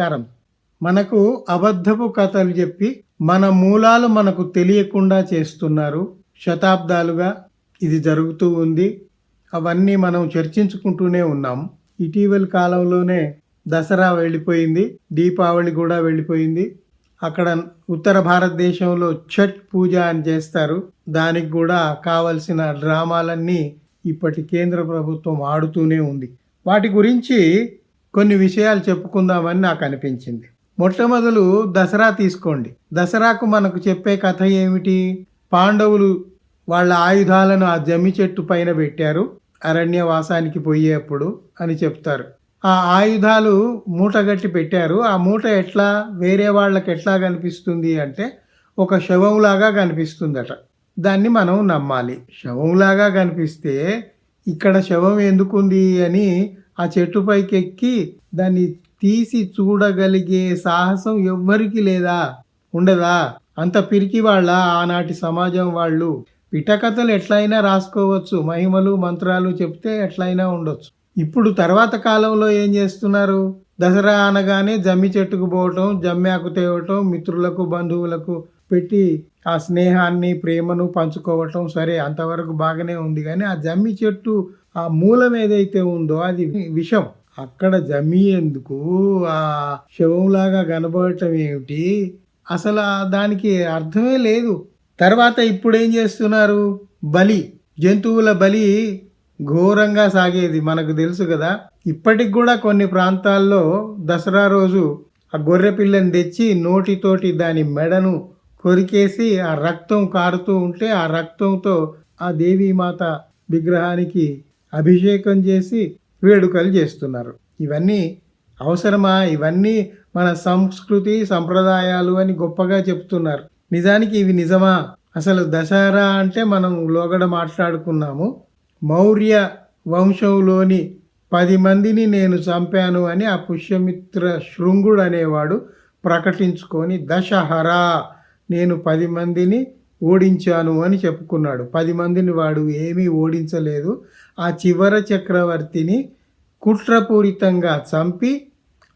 నమస్కారం. మనకు అబద్ధపు కథలు చెప్పి మన మూలాలు మనకు తెలియకుండా చేస్తున్నారు శతాబ్దాలుగా ఇది జరుగుతూ ఉంది. అవన్నీ మనం చర్చించుకుంటూనే ఉన్నాం. ఇటీవల కాలంలోనే దసరా వెళ్ళిపోయింది దీపావళి కూడా వెళ్ళిపోయింది. అక్కడ ఉత్తర భారతదేశంలో ఛట్ పూజ అని చేస్తారు. దానికి కూడా కావలసిన డ్రామాలన్నీ ఇప్పటి కేంద్ర ప్రభుత్వం ఆడుతూనే ఉంది. వాటి గురించి కొన్ని విషయాలు చెప్పుకుందామని నాకు అనిపించింది. మొట్టమొదలు దసరా తీసుకోండి. దసరాకు మనకు చెప్పే కథ ఏమిటి? పాండవులు వాళ్ళ ఆయుధాలను ఆ జమ్మి చెట్టు పైన పెట్టారు. అరణ్యవాసానికి పోయేప్పుడు అని చెప్తారు. ఆ ఆయుధాలు మూటగట్టి పెట్టారు. ఆ మూట ఎట్లా? వేరే వాళ్ళకి ఎట్లా కనిపిస్తుంది అంటే ఒక శవంలాగా కనిపిస్తుందట. దాన్ని మనం నమ్మాలి. శవంలాగా కనిపిస్తే ఇక్కడ శవం ఎందుకుంది అని ఆ చెట్టు పైకి ఎక్కి దాన్ని తీసి చూడగలిగే సాహసం ఎవ్వరికి లేదా. ఉండదా? అంత పిరికి వాళ్ళ ఆనాటి సమాజం వాళ్ళు. పిటకథలు ఎట్లయినా రాసుకోవచ్చు. మహిమలు మంత్రాలు చెప్తే ఎట్లయినా ఉండొచ్చు. ఇప్పుడు తర్వాత కాలంలో ఏం చేస్తున్నారు? దసరా అనగానే జమ్మి చెట్టుకు పోవటం జమ్మాకు తేవటం మిత్రులకు బంధువులకు పెట్టి ఆ స్నేహాన్ని ప్రేమను పంచుకోవటం సరే అంతవరకు బాగానే ఉంది. కానీ ఆ జమ్మి చెట్టు ఆ మూలం ఏదైతే ఉందో అది విషం. అక్కడ జమ్మి ఎందుకు ఆ శవంలాగా కనబడటం ఏమిటి? అసలు దానికి అర్థమే లేదు. తర్వాత ఇప్పుడేం చేస్తున్నారు? బలి. జంతువుల బలి ఘోరంగా సాగేది మనకు తెలుసు కదా. ఇప్పటికి కూడా కొన్ని ప్రాంతాల్లో దసరా రోజు ఆ గొర్రె పిల్లని తెచ్చి నోటితోటి దాని మెడను కొరికేసి ఆ రక్తం కారుతూ ఉంటే ఆ రక్తంతో ఆ దేవీమాత విగ్రహానికి అభిషేకం చేసి వేడుకలు చేస్తున్నారు. ఇవన్నీ అవసరమా? ఇవన్నీ మన సంస్కృతి సంప్రదాయాలు అని గొప్పగా చెప్తున్నారు. నిజానికి ఇవి నిజమా? అసలు దసరా అంటే మనం లోగడ మాట్లాడుకున్నాము. మౌర్య వంశంలోని పది మందిని నేను చంపాను అని ఆ పుష్యమిత్ర శృంగుడు అనేవాడు ప్రకటించుకొని దశహరా నేను పది మందిని ఓడించాను అని చెప్పుకున్నాడు. పది మందిని వాడు ఏమీ ఓడించలేదు. ఆ చివర చక్రవర్తిని కుట్రపూరితంగా చంపి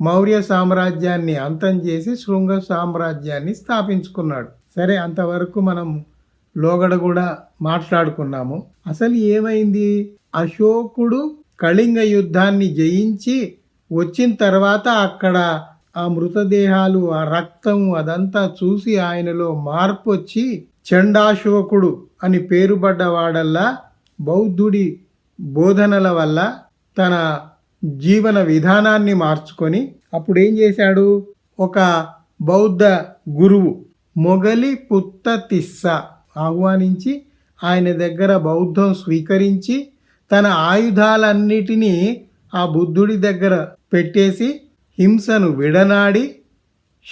మౌర్య సామ్రాజ్యాన్ని అంతం చేసి శృంగ సామ్రాజ్యాన్ని స్థాపించుకున్నాడు. సరే అంతవరకు మనం లోగడ కూడా మాట్లాడుకున్నాము. అసలు ఏమైంది? అశోకుడు కళింగ యుద్ధాన్ని జయించి వచ్చిన తర్వాత అక్కడ ఆ మృతదేహాలు ఆ రక్తం అదంతా చూసి ఆయనలో మార్పు వచ్చి చండాశోకుడు అని పేరుపడ్డవాడల్లా బౌద్ధుడి బోధనల వల్ల తన జీవన విధానాన్ని మార్చుకొని అప్పుడు ఏం చేశాడు? ఒక బౌద్ధ గురువు మొగలి పుత్త తిస్స ఆహ్వానించి ఆయన దగ్గర బౌద్ధం స్వీకరించి తన ఆయుధాలన్నిటినీ ఆ బుద్ధుడి దగ్గర పెట్టేసి హింసను విడనాడి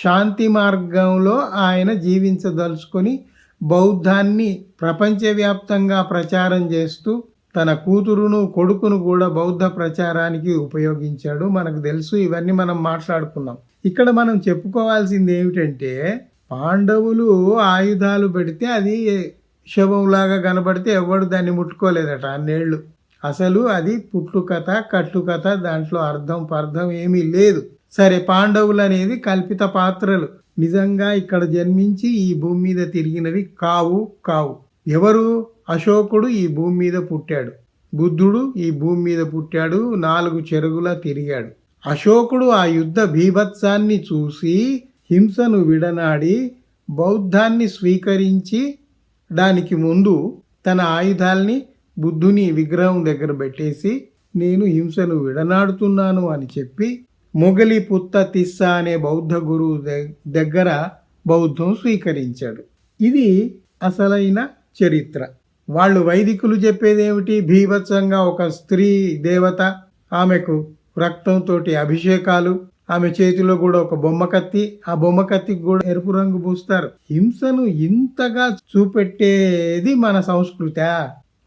శాంతి మార్గంలో ఆయన జీవించదలుచుకొని బౌద్ధాన్ని ప్రపంచవ్యాప్తంగా ప్రచారం చేస్తూ తన కూతురును కొడుకును కూడా బౌద్ధ ప్రచారానికి ఉపయోగించాడు. మనకు తెలుసు ఇవన్నీ మనం మాట్లాడుకున్నాం. ఇక్కడ మనం చెప్పుకోవాల్సింది ఏమిటంటే పాండవులు ఆయుధాలు పెడితే అది శవంలాగా కనబడితే ఎవడు దాన్ని ముట్టుకోలేదట అన్నేళ్ళు. అసలు అది పుట్టుకథ కట్టుకథ దాంట్లో అర్థం పర్థం ఏమీ లేదు. సరే పాండవులు అనేది కల్పిత పాత్రలు. నిజంగా ఇక్కడ జన్మించి ఈ భూమి మీద తిరిగినవి కావు కావు. ఎవరు? అశోకుడు ఈ భూమి మీద పుట్టాడు. బుద్ధుడు ఈ భూమి మీద పుట్టాడు. నాలుగు చెరుగులా తిరిగాడు. అశోకుడు ఆ యుద్ధ భీభత్సాన్ని చూసి హింసను విడనాడి బౌద్ధాన్ని స్వీకరించి దానికి ముందు తన ఆయుధాల్ని బుద్ధుని విగ్రహం దగ్గర పెట్టేసి నేను హింసను విడనాడుతున్నాను అని చెప్పి మొగలి పుత్త తిస్స అనే బౌద్ధ గురువు దగ్గర బౌద్ధం స్వీకరించాడు. ఇది అసలైన చరిత్ర. వాళ్ళు వైదికులు చెప్పేదేమిటి? భీభత్సంగా ఒక స్త్రీ దేవత ఆమెకు రక్తంతో అభిషేకాలు ఆమె చేతిలో కూడా ఒక బొమ్మ కత్తి ఆ బొమ్మ కత్తికి కూడా ఎరుపు రంగు పూస్తారు. హింసను ఇంతగా చూపెట్టేది మన సంస్కృతి.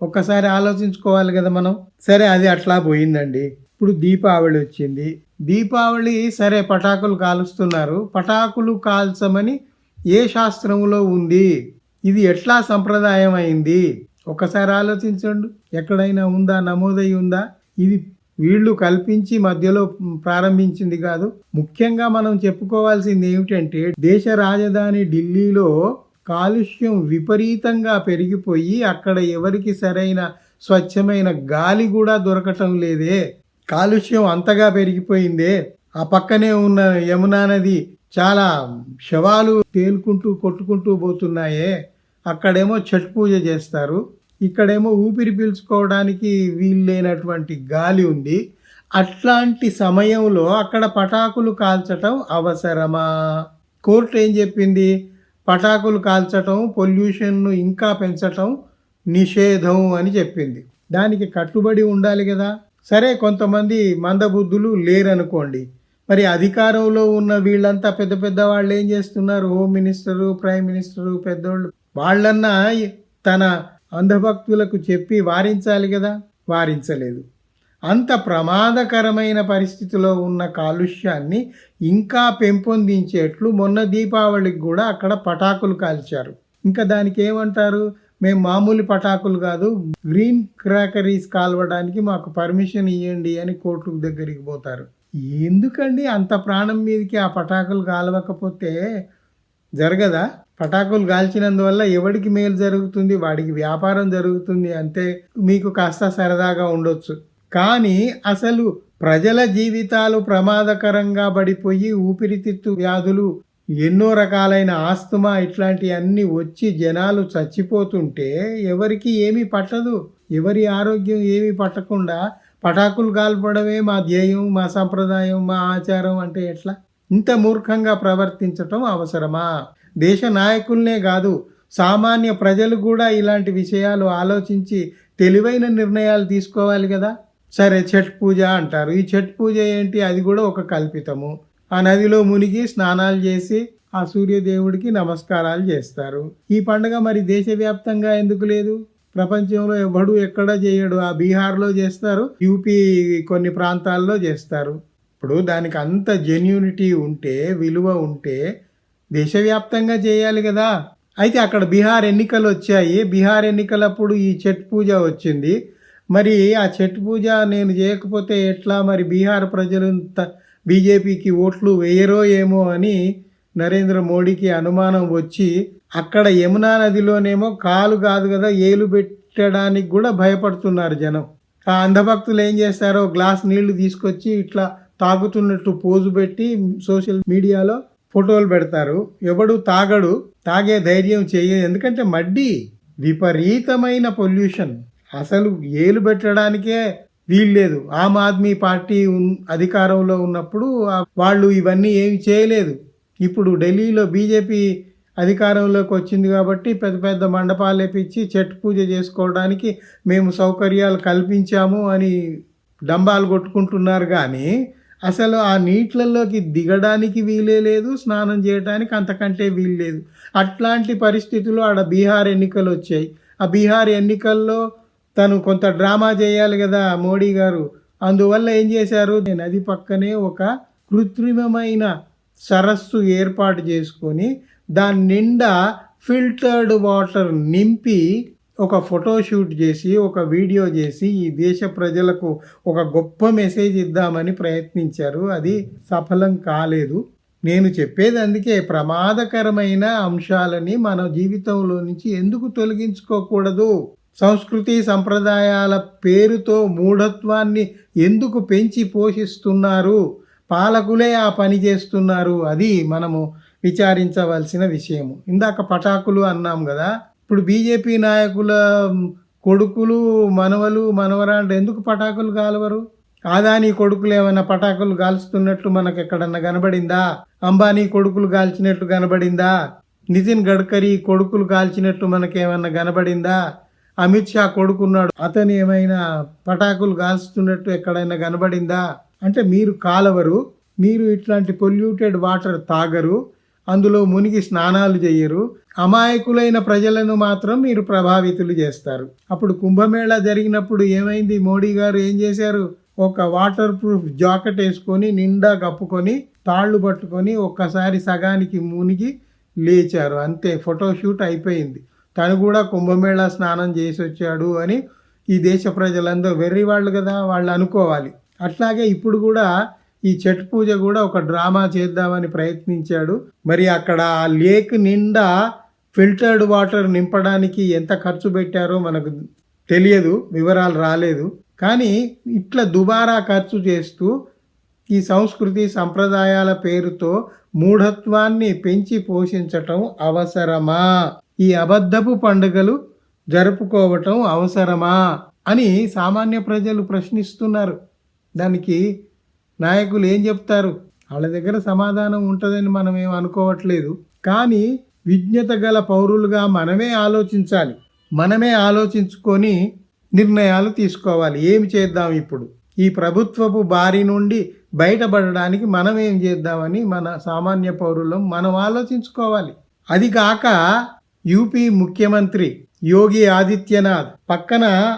ఒక్కసారి ఆలోచించుకోవాలి కదా మనం. సరే అది అట్లా పోయిందండి. ఇప్పుడు దీపావళి వచ్చింది. దీపావళి సరే పటాకులు కాలుస్తున్నారు. పటాకులు కాల్చమని ఏ శాస్త్రంలో ఉంది? ఇది ఎట్లా సంప్రదాయం అయింది ఒకసారి ఆలోచించండి. ఎక్కడైనా ఉందా నమోదై ఉందా? ఇది వీళ్ళు కల్పించి మధ్యలో ప్రారంభించింది కాదు. ముఖ్యంగా మనం చెప్పుకోవాల్సింది ఏమిటంటే దేశ రాజధాని ఢిల్లీలో కాలుష్యం విపరీతంగా పెరిగిపోయి అక్కడ ఎవరికి సరైన స్వచ్ఛమైన గాలి కూడా దొరకటం లేదే. కాలుష్యం అంతగా పెరిగిపోయిందే. ఆ పక్కనే ఉన్న యమునా నది చాలా శవాలు తేలుకుంటూ కొట్టుకుంటూ పోతున్నాయే. అక్కడేమో ఛట్ పూజ చేస్తారు. ఇక్కడేమో ఊపిరి పీల్చుకోవడానికి వీల్లేనటువంటి గాలి ఉంది. అట్లాంటి సమయంలో అక్కడ పటాకులు కాల్చటం అవసరమా? కోర్టు ఏం చెప్పింది? పటాకులు కాల్చటం పొల్యూషన్ను ఇంకా పెంచటం నిషేధం అని చెప్పింది. దానికి కట్టుబడి ఉండాలి కదా. సరే కొంతమంది మందబుద్ధులు లేరనుకోండి. మరి అధికారంలో ఉన్న వీళ్ళంతా పెద్ద పెద్ద వాళ్ళు ఏం చేస్తున్నారు? హోమ్ మినిస్టరు ప్రైమ్ మినిస్టరు పెద్దోళ్ళు వాళ్ళన్నా తన అంధభక్తులకు చెప్పి వారించాలి కదా? వారించలేదు. అంత ప్రమాదకరమైన పరిస్థితిలో ఉన్న కాలుష్యాన్ని ఇంకా పెంపొందించేట్లు మొన్న దీపావళికి కూడా అక్కడ పటాకులు కాల్చారు. ఇంకా దానికి ఏమంటారు? మేము మామూలు పటాకులు కాదు గ్రీన్ క్రాకరీస్ కాల్వడానికి మాకు పర్మిషన్ ఇవ్వండి అని కోర్టు దగ్గరికి పోతారు. ఎందుకండి అంత ప్రాణం మీదకి ఆ పటాకులు కాలవకపోతే? జరగదా? పటాకులు కాల్చినందువల్ల ఎవడికి మేలు జరుగుతుంది వాడికి వ్యాపారం జరుగుతుంది అంతే మీకు కాస్త సరదాగా ఉండొచ్చు. కానీ అసలు ప్రజల జీవితాలు ప్రమాదకరంగా పడిపోయి ఊపిరితిత్తు వ్యాధులు ఎన్నో రకాలైన ఆస్తమా ఇట్లాంటివన్నీ వచ్చి జనాలు చచ్చిపోతుంటే ఎవరికి ఏమీ పట్టదు. ఎవరి ఆరోగ్యం ఏమీ పట్టకుండా పటాకులు కాల్పడమే మా ధ్యేయం మా సంప్రదాయం మా ఆచారం అంటే ఎట్లా? ఇంత మూర్ఖంగా ప్రవర్తించటం అవసరమా? దేశ నాయకుల్నే కాదు సామాన్య ప్రజలు కూడా ఇలాంటి విషయాలు ఆలోచించి తెలివైన నిర్ణయాలు తీసుకోవాలి కదా? సరే ఛట్ పూజ అంటారు. ఈ ఛట్ పూజ ఏంటి? అది కూడా ఒక కల్పితము. ఆ నదిలో మునిగి స్నానాలు చేసి ఆ సూర్యదేవుడికి నమస్కారాలు చేస్తారు. ఈ పండుగ మరి దేశవ్యాప్తంగా ఎందుకు లేదు? ప్రపంచంలో ఎవడు ఎక్కడ చేయడు. ఆ బీహార్లో చేస్తారు యూపీ కొన్ని ప్రాంతాల్లో చేస్తారు. ఇప్పుడు దానికి అంత జెన్యూనిటీ ఉంటే విలువ ఉంటే దేశవ్యాప్తంగా చేయాలి కదా. అయితే అక్కడ బీహార్ ఎన్నికలు వచ్చాయి. బీహార్ ఎన్నికలప్పుడు ఈ ఛట్ పూజ వచ్చింది. మరి ఆ ఛట్ పూజ నేను చేయకపోతే ఎట్లా? మరి బీహార్ ప్రజలు బీజేపీకి ఓట్లు వేయరో ఏమో అని నరేంద్ర మోడీకి అనుమానం వచ్చి అక్కడ యమునా నదిలోనేమో కాలు కాదు కదా ఏలు పెట్టడానికి కూడా భయపడుతున్నారు జనం. ఆ అంధభక్తులు ఏం చేస్తారో గ్లాస్ నీళ్ళు తీసుకొచ్చి ఇట్లా తాగుతున్నట్టు పోజు పెట్టి సోషల్ మీడియాలో ఫోటోలు పెడతారు. ఎవడు తాగడు తాగే ధైర్యం చేయ ఎందుకంటే మడ్డి విపరీతమైన పొల్యూషన్. అసలు ఏలు పెట్టడానికే వీల్లేదు. ఆమ్ ఆద్మీ పార్టీ అధికారంలో ఉన్నప్పుడు వాళ్ళు ఇవన్నీ ఏమి చేయలేదు. ఇప్పుడు ఢిల్లీలో బీజేపీ అధికారంలోకి వచ్చింది కాబట్టి పెద్ద పెద్ద మండపాలు వేపించి చెట్టు పూజ చేసుకోవడానికి మేము సౌకర్యాలు కల్పించాము అని డంబాలు కొట్టుకుంటున్నారు కానీ అసలు ఆ నీటిలలోకి దిగడానికి వీలే లేదు స్నానం చేయడానికి అంతకంటే వీలు లేదు. అట్లాంటి పరిస్థితులు ఆడ బీహార్ ఎన్నికలు వచ్చాయి. ఆ బీహార్ ఎన్నికల్లో తను కొంత డ్రామా చేయాలి కదా మోడీ గారు. అందువల్ల ఏం చేశారు? నది పక్కనే ఒక కృత్రిమమైన సరస్సు ఏర్పాటు చేసుకొని దాని నిండా ఫిల్టర్డ్ వాటర్ నింపి ఒక ఫోటోషూట్ చేసి ఒక వీడియో చేసి ఈ దేశ ప్రజలకు ఒక గొప్ప మెసేజ్ ఇద్దామని ప్రయత్నించారు. అది సఫలం కాలేదు. నేను చెప్పేది అందుకే ప్రమాదకరమైన అంశాలని మన జీవితంలో నుంచి ఎందుకు తొలగించుకోకూడదు? సంస్కృతి సంప్రదాయాల పేరుతో మూఢత్వాన్ని ఎందుకు పెంచి పోషిస్తున్నారు? పాలకులే ఆ పని చేస్తున్నారు. అది మనము విచారించవలసిన విషయము. ఇందాక పటాకులు అన్నాం కదా ఇప్పుడు బీజేపీ నాయకుల కొడుకులు మనవలు మనవరాళ్ళు ఎందుకు పటాకులు కాలవరు? ఆదాని కొడుకులు ఏమైనా పటాకులు కాల్చుతున్నట్లు మనకు ఎక్కడన్నా కనబడిందా? అంబానీ కొడుకులు కాల్చినట్లు కనబడిందా? నితిన్ గడ్కరీ కొడుకులు కాల్చినట్లు మనకేమన్నా కనబడిందా? అమిత్ షా కొడుకున్నాడు అతను ఏమైనా పటాకులు కాల్చుతున్నట్టు ఎక్కడైనా కనబడిందా? అంటే మీరు కాలవరు మీరు ఇట్లాంటి పొల్యూటెడ్ వాటర్ తాగరు అందులో మునిగి స్నానాలు చేయరు అమాయకులైన ప్రజలను మాత్రం మీరు ప్రభావితులు చేస్తారు అప్పుడు కుంభమేళా జరిగినప్పుడు ఏమైంది? మోడీ గారు ఏం చేశారు ఒక వాటర్ ప్రూఫ్ జాకెట్ వేసుకొని నిండా కప్పుకొని తాళ్ళు పట్టుకొని ఒక్కసారి సగానికి మునిగి లేచారు. అంతే ఫోటోషూట్ అయిపోయింది. తను కూడా కుంభమేళా స్నానం చేసి వచ్చాడు అని ఈ దేశ ప్రజలందరూ వెర్రి వాళ్ళు కదా వాళ్ళు అనుకోవాలి అట్లాగే ఇప్పుడు కూడా ఈ చెట్ పూజ కూడా ఒక డ్రామా చేద్దామని ప్రయత్నించాడు. మరి అక్కడ ఆ లేక్ నిండా ఫిల్టర్డ్ వాటర్ నింపడానికి ఎంత ఖర్చు పెట్టారో మనకు తెలియదు వివరాలు రాలేదు. కానీ ఇట్లా దుబారా ఖర్చు చేస్తూ ఈ సంస్కృతి సంప్రదాయాల పేరుతో మూఢత్వాన్ని పెంచి పోషించటం అవసరమా? ఈ అబద్ధపు పండుగలు జరుపుకోవటం అవసరమా? అని సామాన్య ప్రజలు ప్రశ్నిస్తున్నారు. దానికి నాయకులు ఏం చెప్తారు? వాళ్ళ దగ్గర సమాధానం ఉంటుందని మనం ఏం అనుకోవట్లేదు. కానీ విజ్ఞత గల పౌరులుగా మనమే ఆలోచించాలి. మనమే ఆలోచించుకొని నిర్ణయాలు తీసుకోవాలి. ఏమి చేద్దాం ఇప్పుడు? ఈ ప్రభుత్వపు బారి నుండి బయటపడడానికి మనం ఏం చేద్దామని మన సామాన్య పౌరులం మనం ఆలోచించుకోవాలి. అది కాక యూపీ ముఖ్యమంత్రి యోగి ఆదిత్యనాథ్ పక్కన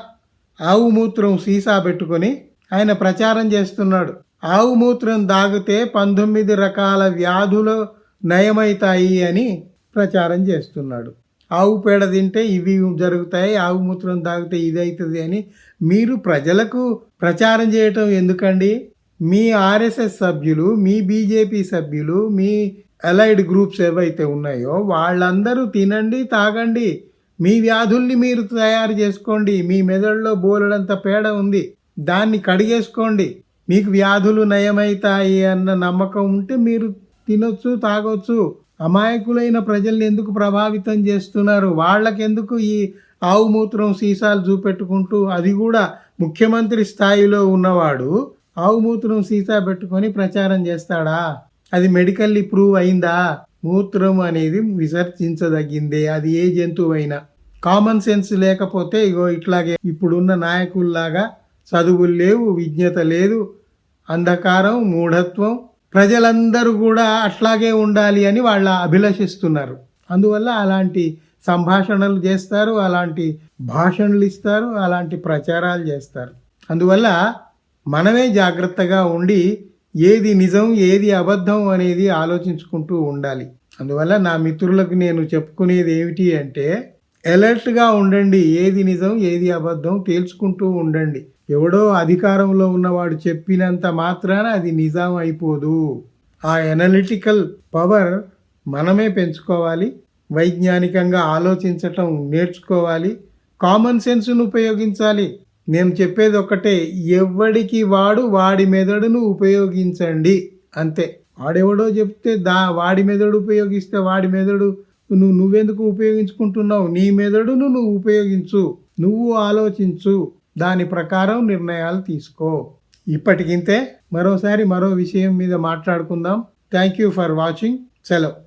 ఆవు మూత్రం సీసా పెట్టుకొని ఆయన ప్రచారం చేస్తున్నాడు. ఆవు మూత్రం దాగితే పంతొమ్మిది రకాల వ్యాధులు నయమవుతాయి అని ప్రచారం చేస్తున్నాడు. ఆవు పేడ తింటే ఇవి జరుగుతాయి ఆవు మూత్రం తాగితే ఇది అవుతుంది అని మీరు ప్రజలకు ప్రచారం చేయటం ఎందుకండి? మీ ఆర్ఎస్ఎస్ సభ్యులు మీ బీజేపీ సభ్యులు మీ అలైడ్ గ్రూప్స్ ఏవైతే ఉన్నాయో వాళ్ళందరూ తినండి తాగండి. మీ వ్యాధుల్ని మీరు తయారు చేసుకోండి. మీ మెదడులో బోలెడంత పేడ ఉంది. దాన్ని కడిగేసుకోండి. మీకు వ్యాధులు నయమవుతాయి అన్న నమ్మకం ఉంటే మీరు తినొచ్చు తాగొచ్చు. అమాయకులైన ప్రజల్ని ఎందుకు ప్రభావితం చేస్తున్నారు? వాళ్ళకెందుకు ఈ ఆవు మూత్రం సీసాలు చూపెట్టుకుంటూ? అది కూడా ముఖ్యమంత్రి స్థాయిలో ఉన్నవాడు ఆవు మూత్రం సీసా పెట్టుకొని ప్రచారం చేస్తాడా? అది మెడికల్లీ ప్రూవ్ అయిందా? మూత్రం అనేది విసర్జించదగిందే. అది ఏ జంతువు అయినా కామన్ సెన్స్ లేకపోతే ఇగో ఇట్లాగే ఇప్పుడున్న నాయకుల్లాగా చదువులు లేవు విజ్ఞత లేదు అంధకారం మూఢత్వం. ప్రజలందరూ కూడా అట్లాగే ఉండాలి అని వాళ్ళ అభిలషిస్తున్నారు. అందువల్ల అలాంటి సంభాషణలు చేస్తారు అలాంటి భాషణలు ఇస్తారు అలాంటి ప్రచారాలు చేస్తారు. అందువల్ల మనమే జాగ్రత్తగా ఉండి ఏది నిజం ఏది అబద్ధం అనేది ఆలోచించుకుంటూ ఉండాలి. అందువల్ల నా మిత్రులకు నేను చెప్పుకునేది ఏమిటి అంటే అలర్ట్గా ఉండండి ఏది నిజం ఏది అబద్ధం తేల్చుకుంటూ ఉండండి. ఎవడో అధికారంలో ఉన్నవాడు చెప్పినంత మాత్రాన అది నిజం అయిపోదు. ఆ ఎనలిటికల్ పవర్ మనమే పెంచుకోవాలి వైజ్ఞానికంగా ఆలోచించటం నేర్చుకోవాలి కామన్ సెన్స్ను ఉపయోగించాలి. నేను చెప్పేది ఒక్కటే ఎవడికి వాడు వాడి మెదడును ఉపయోగించండి. అంతే. వాడెవడో చెప్తే దా వాడి మెదడు ఉపయోగిస్తే వాడి మెదడు నువ్వు నువ్వెందుకు ఉపయోగించుకుంటున్నావు? నీ మెదడును నువ్వు ఉపయోగించు. నువ్వు ఆలోచించు. దాని ప్రకారం నిర్ణయాలు తీసుకో. ఇప్పటికింతే మరోసారి మరో విషయం మీద మాట్లాడుకుందాం. థ్యాంక్ యూ ఫర్ వాచింగ్ సెలవు.